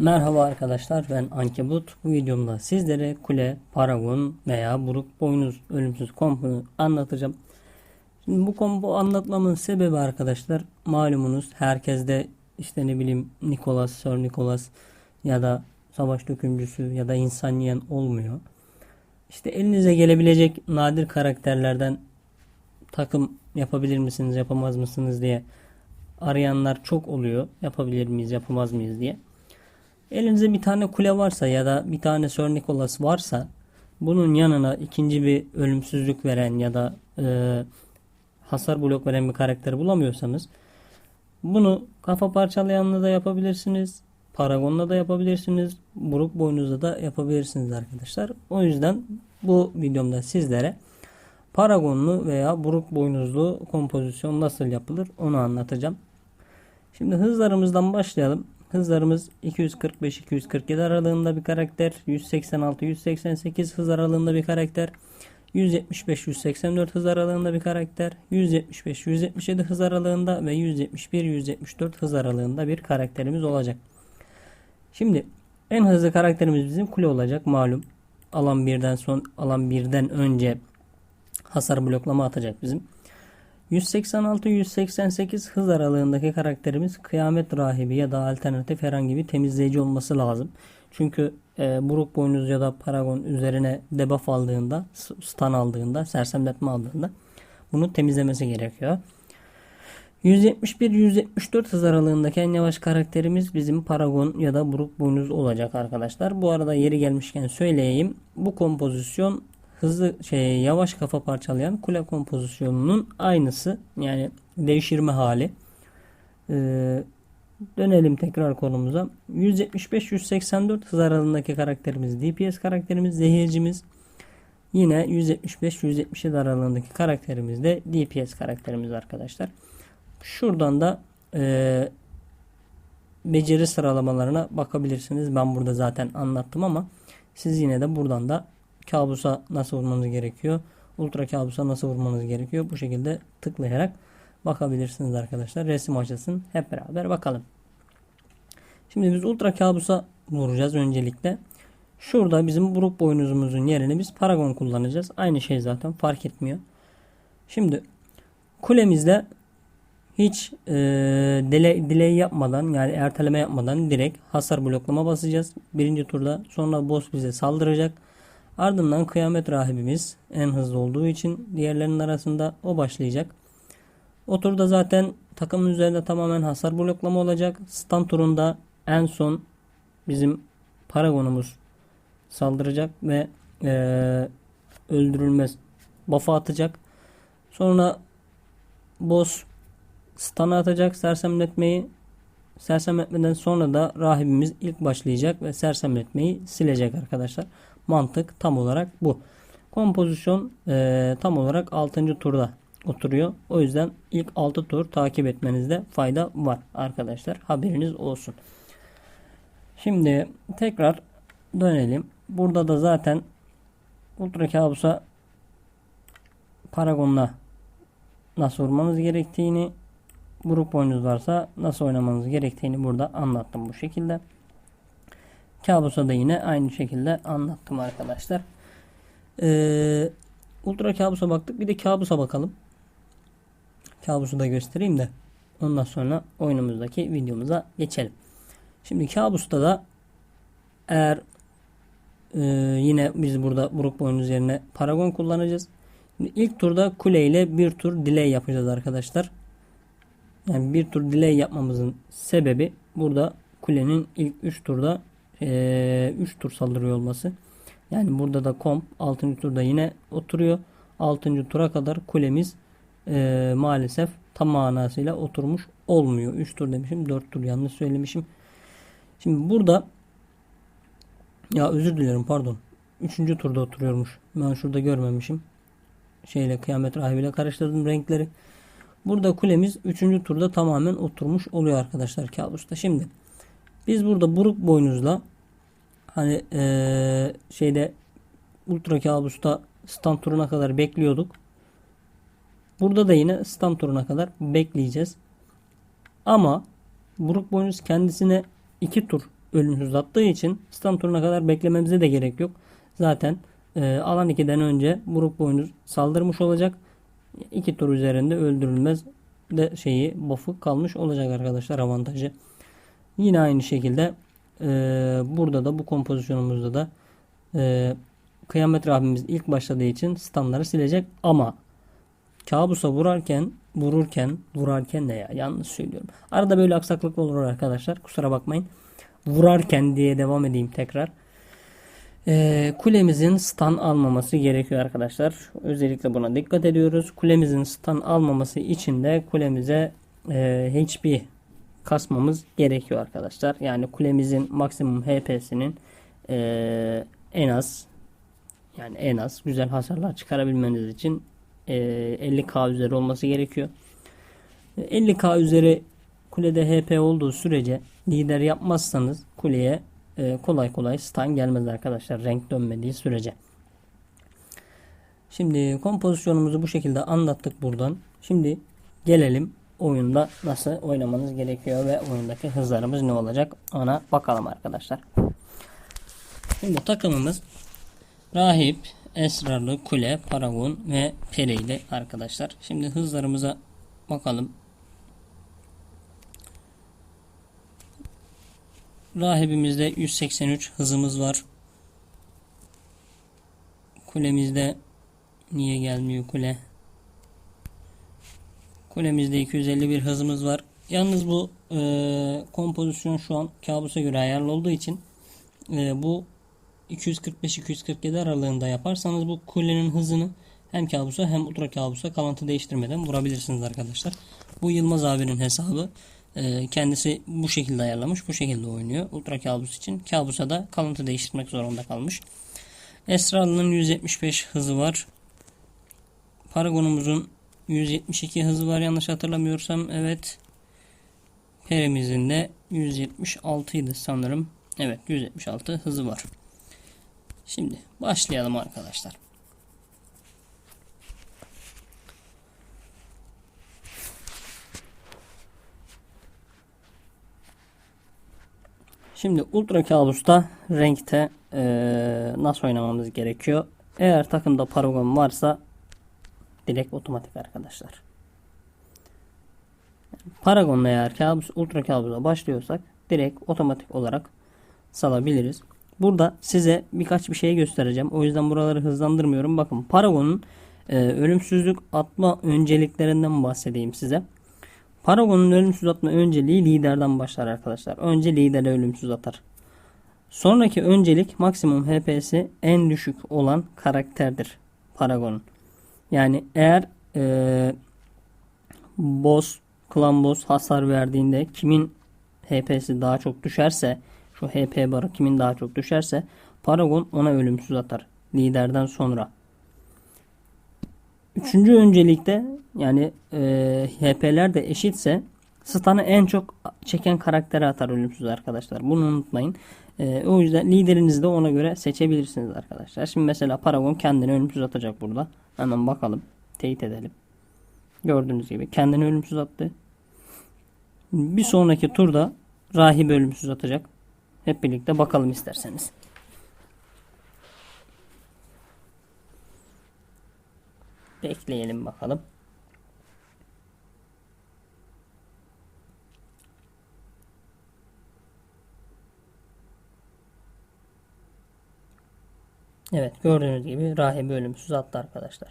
Merhaba arkadaşlar ben Ankebut. Bu videomda sizlere kule, paragon veya buruk boynuz ölümsüz kompunu anlatacağım. Şimdi bu kombo anlatmamın sebebi arkadaşlar malumunuz herkeste işte ne bileyim Nikolas, Sir Nikolas ya da savaş dökümcüsü ya da insan yiyen olmuyor. İşte elinize gelebilecek nadir karakterlerden takım yapabilir misiniz yapamaz mısınız diye arayanlar çok oluyor. Yapabilir miyiz yapamaz mıyız diye. Elinizde bir tane kule varsa ya da bir tane Sir Nicholas varsa bunun yanına ikinci bir ölümsüzlük veren ya da e, hasar blok veren bir karakteri bulamıyorsanız bunu kafa parçalayanla da yapabilirsiniz. Paragon'la da yapabilirsiniz. Buruk boynuzla da yapabilirsiniz arkadaşlar. O yüzden bu videomda sizlere Paragonlu veya buruk boynuzlu kompozisyon nasıl yapılır onu anlatacağım. Şimdi hızlarımızdan başlayalım. Hızlarımız 245-247 aralığında bir karakter. 186-188 hız aralığında bir karakter. 175-184 hız aralığında bir karakter. 175-177 hız aralığında ve 171-174 hız aralığında bir karakterimiz olacak. Şimdi en hızlı karakterimiz bizim kule olacak malum. Alan birden son alan birden önce hasar bloklama atacak bizim. 186-188 hız aralığındaki karakterimiz kıyamet rahibi ya da alternatif herhangi bir temizleyici olması lazım. Çünkü e, buruk boynuz ya da paragon üzerine debuff aldığında, stun aldığında, sersemletme aldığında bunu temizlemesi gerekiyor. 171-174 hız aralığındaki en yavaş karakterimiz bizim Paragon ya da Buruk Boynuz olacak arkadaşlar. Bu arada yeri gelmişken söyleyeyim. Bu kompozisyon hızlı şey yavaş kafa parçalayan kule kompozisyonunun aynısı. Yani devşirme hali. Ee, dönelim tekrar konumuza. 175-184 hız aralığındaki karakterimiz DPS karakterimiz zehircimiz. Yine 175-177 aralığındaki karakterimiz de DPS karakterimiz arkadaşlar. Şuradan da e, beceri sıralamalarına bakabilirsiniz. Ben burada zaten anlattım ama siz yine de buradan da kabusa nasıl vurmanız gerekiyor? Ultra kabusa nasıl vurmanız gerekiyor? Bu şekilde tıklayarak bakabilirsiniz arkadaşlar. Resim açılsın. Hep beraber bakalım. Şimdi biz ultra kabusa vuracağız öncelikle. Şurada bizim buruk boynuzumuzun yerine biz paragon kullanacağız. Aynı şey zaten fark etmiyor. Şimdi kulemizde hiç e, delay, delay yapmadan yani erteleme yapmadan direkt hasar bloklama basacağız. Birinci turda sonra boss bize saldıracak. Ardından kıyamet rahibimiz en hızlı olduğu için diğerlerinin arasında o başlayacak. O turda zaten takımın üzerinde tamamen hasar bloklama olacak. Stand turunda en son bizim paragonumuz saldıracak ve e, öldürülmez buff'a atacak. Sonra boss stun atacak sersemletmeyi. Sersemletmeden sonra da rahibimiz ilk başlayacak ve sersemletmeyi silecek arkadaşlar. Mantık tam olarak bu. Kompozisyon e, tam olarak 6. turda oturuyor. O yüzden ilk 6 tur takip etmenizde fayda var arkadaşlar. Haberiniz olsun. Şimdi tekrar dönelim. Burada da zaten Ultra Kabus'a Paragon'la nasıl vurmanız gerektiğini grup oyunuz varsa nasıl oynamanız gerektiğini burada anlattım bu şekilde. Kabusa da yine aynı şekilde anlattım arkadaşlar. Ee, Ultra kabusa baktık. Bir de kabusa bakalım. Kabusu da göstereyim de ondan sonra oyunumuzdaki videomuza geçelim. Şimdi kabusta da eğer e, yine biz burada buruk boynuz yerine paragon kullanacağız. Şimdi ilk turda kule ile bir tur delay yapacağız arkadaşlar. Yani bir tur delay yapmamızın sebebi burada kulenin ilk 3 turda 3 e, tur saldırıyor olması. Yani burada da komp 6. turda yine oturuyor. 6. tura kadar kulemiz e, maalesef tam manasıyla oturmuş olmuyor. 3 tur demişim 4 tur yanlış söylemişim. Şimdi burada ya özür dilerim pardon. 3. turda oturuyormuş. Ben şurada görmemişim. Şeyle kıyamet rahibiyle karıştırdım renkleri. Burada kulemiz 3. turda tamamen oturmuş oluyor arkadaşlar kabusta. Şimdi biz burada buruk boynuzla hani ee, şeyde ultra kabusta stand turuna kadar bekliyorduk. Burada da yine stand turuna kadar bekleyeceğiz. Ama buruk boynuz kendisine 2 tur ölümsüz attığı için stun turuna kadar beklememize de gerek yok. Zaten e, alan 2'den önce buruk boynuz saldırmış olacak. 2 tur üzerinde öldürülmez de şeyi buff'u kalmış olacak arkadaşlar avantajı. Yine aynı şekilde e, burada da bu kompozisyonumuzda da e, Kıyamet Rabbimiz ilk başladığı için stunları silecek ama kabusa vurarken vururken vurarken ne ya yanlış söylüyorum. Arada böyle aksaklık olur arkadaşlar kusura bakmayın. Vurarken diye devam edeyim tekrar. Ee, kulemizin stun almaması gerekiyor arkadaşlar. Özellikle buna dikkat ediyoruz. Kulemizin stun almaması için de kulemize e, HP kasmamız gerekiyor arkadaşlar. Yani kulemizin maksimum HP'sinin e, en az yani en az güzel hasarlar çıkarabilmeniz için e, 50k üzeri olması gerekiyor. 50k üzeri kulede HP olduğu sürece lider yapmazsanız kuleye e, kolay kolay stun gelmez arkadaşlar renk dönmediği sürece. Şimdi kompozisyonumuzu bu şekilde anlattık buradan. Şimdi gelelim oyunda nasıl oynamanız gerekiyor ve oyundaki hızlarımız ne olacak ona bakalım arkadaşlar. Şimdi takımımız Rahip, Esrarlı, Kule, Paragon ve Pereyli arkadaşlar. Şimdi hızlarımıza bakalım. Rahibimizde 183 hızımız var. Kulemizde niye gelmiyor kule? Kulemizde 251 hızımız var. Yalnız bu e, kompozisyon şu an kabusa göre ayarlı olduğu için e, bu 245-247 aralığında yaparsanız bu kulenin hızını hem kabusa hem ultra kabusa kalıntı değiştirmeden vurabilirsiniz arkadaşlar. Bu Yılmaz abinin hesabı. Ee, kendisi bu şekilde ayarlamış. Bu şekilde oynuyor. Ultra kabus için. Kabusa da kalıntı değiştirmek zorunda kalmış. Esrarlı'nın 175 hızı var. Paragon'umuzun 172 hızı var yanlış hatırlamıyorsam. Evet. Perimizin de 176 idi sanırım. Evet 176 hızı var. Şimdi başlayalım arkadaşlar. Şimdi Ultra Kabus'ta renkte e, nasıl oynamamız gerekiyor? Eğer takımda Paragon varsa direkt otomatik arkadaşlar. Paragon'la eğer kabus, Ultra Kabus'a başlıyorsak direkt otomatik olarak salabiliriz. Burada size birkaç bir şey göstereceğim. O yüzden buraları hızlandırmıyorum. Bakın Paragon'un e, ölümsüzlük atma önceliklerinden bahsedeyim size. Paragon'un ölümsüz atma önceliği liderden başlar arkadaşlar. Önce lidere ölümsüz atar. Sonraki öncelik maksimum HP'si en düşük olan karakterdir Paragon'un. Yani eğer e, boss, klan boss hasar verdiğinde kimin HP'si daha çok düşerse şu HP barı kimin daha çok düşerse Paragon ona ölümsüz atar. Liderden sonra. Üçüncü öncelikte yani e, HP'ler de eşitse stun'ı en çok çeken karaktere atar ölümsüz arkadaşlar. Bunu unutmayın. E, o yüzden liderinizi de ona göre seçebilirsiniz arkadaşlar. Şimdi mesela Paragon kendini ölümsüz atacak burada. Hemen bakalım. Teyit edelim. Gördüğünüz gibi kendini ölümsüz attı. Bir sonraki turda rahip ölümsüz atacak. Hep birlikte bakalım isterseniz. Bekleyelim bakalım. Evet gördüğünüz gibi rahibe ölümsüz attı arkadaşlar.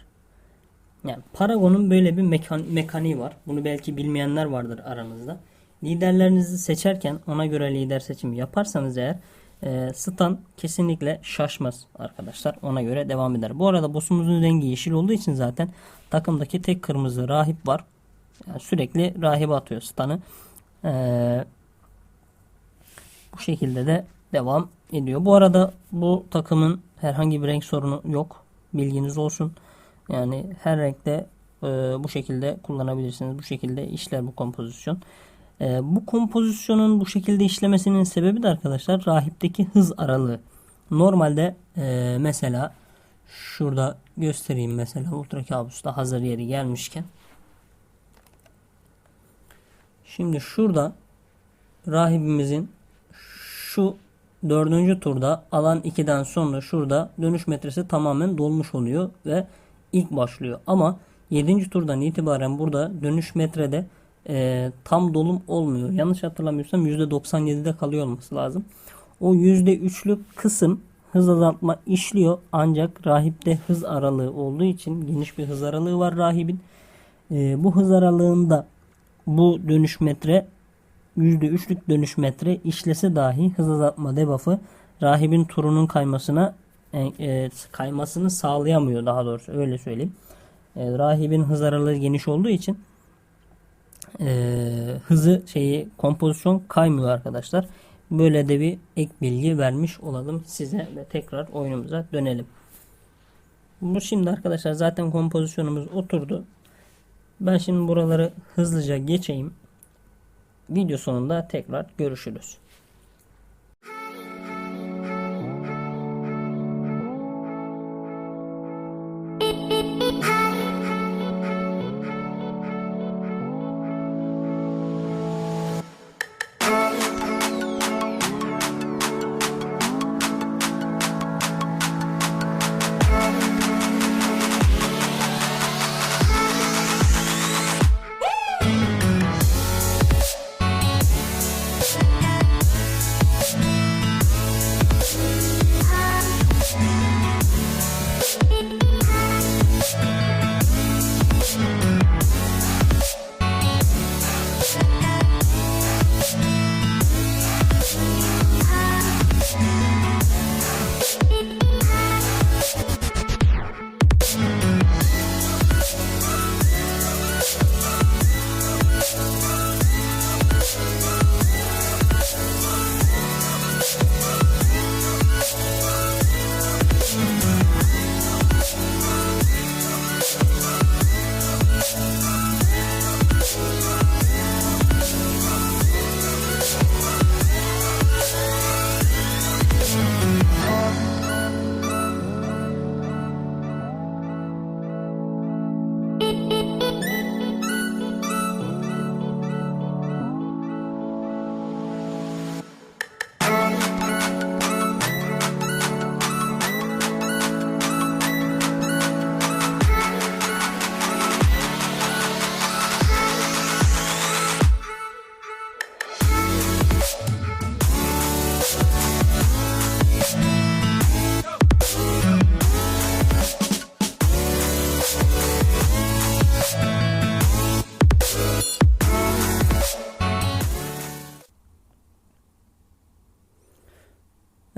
Yani Paragon'un böyle bir mekan mekaniği var. Bunu belki bilmeyenler vardır aranızda. Liderlerinizi seçerken ona göre lider seçimi yaparsanız eğer e, stun kesinlikle şaşmaz arkadaşlar. Ona göre devam eder. Bu arada boss'umuzun rengi yeşil olduğu için zaten takımdaki tek kırmızı rahip var. Yani sürekli rahip atıyor stun'ı. E, bu şekilde de devam ediyor. Bu arada bu takımın herhangi bir renk sorunu yok. Bilginiz olsun. Yani her renkte e, bu şekilde kullanabilirsiniz. Bu şekilde işler bu kompozisyon. E, bu kompozisyonun bu şekilde işlemesinin sebebi de arkadaşlar rahipteki hız aralığı. Normalde e, mesela şurada göstereyim mesela Ultra Kabus'ta hazır yeri gelmişken. Şimdi şurada rahibimizin şu dördüncü turda alan 2'den sonra şurada dönüş metresi tamamen dolmuş oluyor ve ilk başlıyor. Ama 7. turdan itibaren burada dönüş metrede e, tam dolum olmuyor. Yanlış hatırlamıyorsam %97'de kalıyor olması lazım. O %3'lük kısım hız azaltma işliyor ancak rahipte hız aralığı olduğu için geniş bir hız aralığı var rahibin. E, bu hız aralığında bu dönüş metre %3'lük dönüş metre işlese dahi hız azaltma debuff'ı rahibin turunun kaymasına e, e, kaymasını sağlayamıyor daha doğrusu öyle söyleyeyim. E, rahibin hız aralığı geniş olduğu için e, hızı şeyi kompozisyon kaymıyor arkadaşlar. Böyle de bir ek bilgi vermiş olalım size ve tekrar oyunumuza dönelim. Bu şimdi arkadaşlar zaten kompozisyonumuz oturdu. Ben şimdi buraları hızlıca geçeyim. Video sonunda tekrar görüşürüz.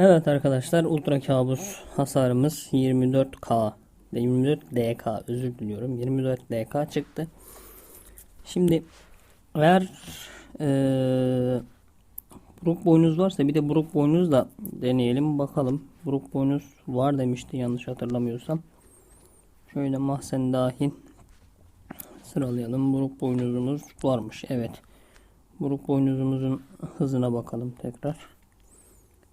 Evet arkadaşlar Ultra Kabus hasarımız 24K 24DK özür diliyorum 24DK çıktı. Şimdi eğer ee, Brook boynuz varsa bir de Brook boynuz da deneyelim bakalım. Brook boynuz var demişti yanlış hatırlamıyorsam. Şöyle mahzen dahil sıralayalım. Brook boynuzumuz varmış. Evet. Brook boynuzumuzun hızına bakalım tekrar.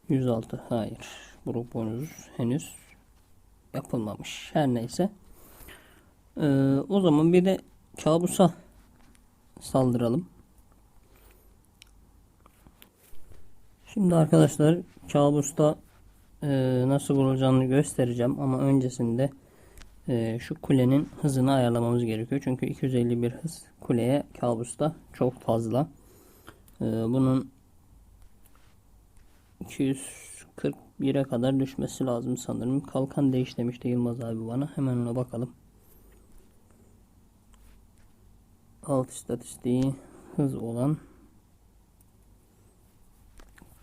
106 hayır. Brook boynuz henüz yapılmamış. Her neyse. Ee, o zaman bir de kabusa saldıralım. Şimdi arkadaşlar kabusta e, nasıl vurulacağını göstereceğim ama öncesinde e, şu kulenin hızını ayarlamamız gerekiyor. Çünkü 251 hız kuleye kabusta çok fazla. E, bunun 241'e kadar düşmesi lazım sanırım. Kalkan değiş demişti Yılmaz abi bana. Hemen ona bakalım. Alt istatistiği hız olan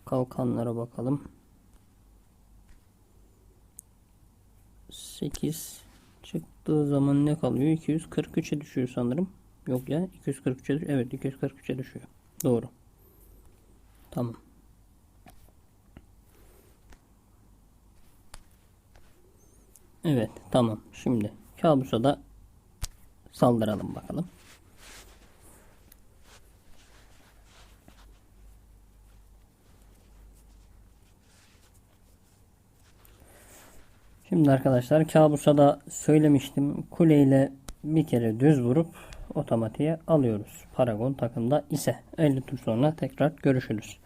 kalkanlara bakalım. 8 çıktığı zaman ne kalıyor? 243'e düşüyor sanırım. Yok ya 243'e evet 243'e düşüyor. Doğru. Tamam. Evet tamam. Şimdi kabusa da saldıralım bakalım. Şimdi arkadaşlar kabusa da söylemiştim. Kuleyle bir kere düz vurup otomatiğe alıyoruz. Paragon takımda ise 50 tur sonra tekrar görüşürüz.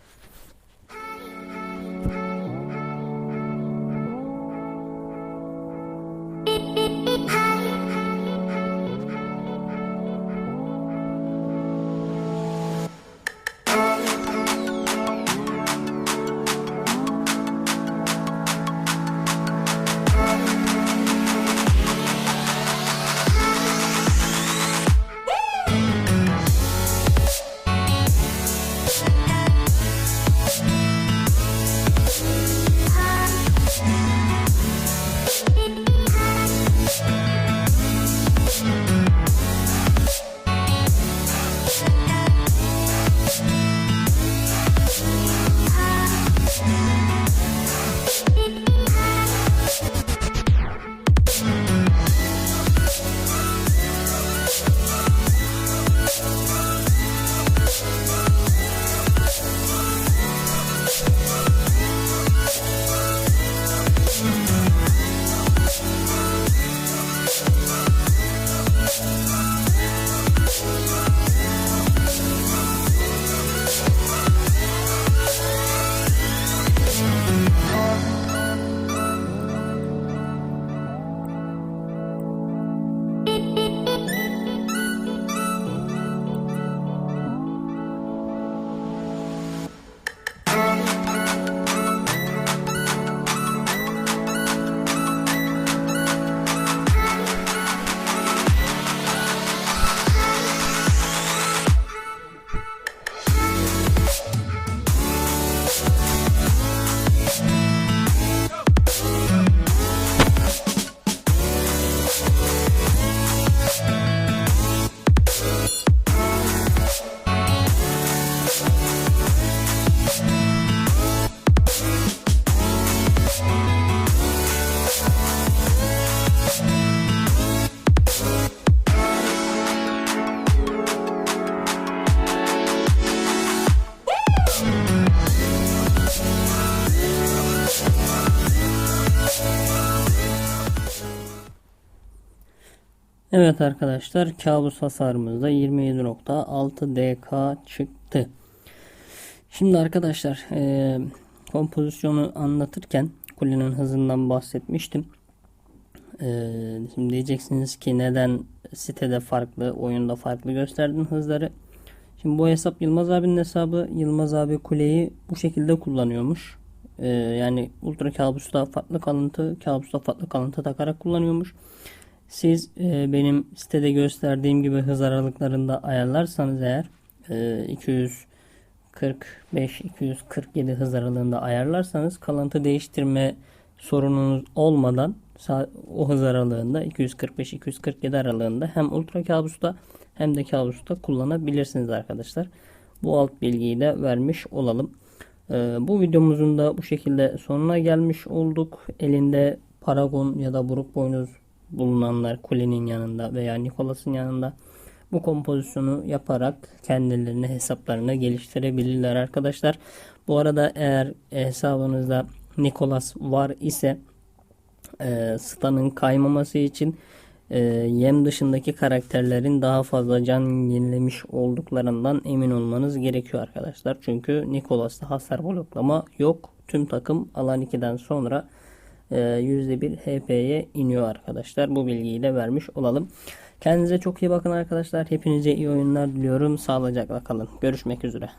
Evet arkadaşlar kabus hasarımızda 27.6 DK çıktı. Şimdi arkadaşlar e, kompozisyonu anlatırken kulenin hızından bahsetmiştim. E, şimdi diyeceksiniz ki neden sitede farklı, oyunda farklı gösterdin hızları. Şimdi bu hesap Yılmaz abinin hesabı. Yılmaz abi kuleyi bu şekilde kullanıyormuş. E, yani ultra kabusta farklı kalıntı, kabusta farklı kalıntı takarak kullanıyormuş. Siz e, benim sitede gösterdiğim gibi hız aralıklarında ayarlarsanız eğer e, 245-247 hız aralığında ayarlarsanız kalıntı değiştirme sorununuz olmadan o hız aralığında 245-247 aralığında hem ultra kabusta hem de kabusta kullanabilirsiniz arkadaşlar. Bu alt bilgiyi de vermiş olalım. E, bu videomuzun da bu şekilde sonuna gelmiş olduk. Elinde Paragon ya da Buruk Boynuz bulunanlar kulenin yanında veya Nikolas'ın yanında bu kompozisyonu yaparak kendilerine hesaplarını geliştirebilirler arkadaşlar. Bu arada eğer hesabınızda Nikolas var ise e, stanın kaymaması için e, yem dışındaki karakterlerin daha fazla can yenilemiş olduklarından emin olmanız gerekiyor arkadaşlar. Çünkü Nikolas'ta hasar bloklama yok. Tüm takım alan 2'den sonra %1 HP'ye iniyor arkadaşlar. Bu bilgiyi de vermiş olalım. Kendinize çok iyi bakın arkadaşlar. Hepinize iyi oyunlar diliyorum. Sağlıcakla kalın. Görüşmek üzere.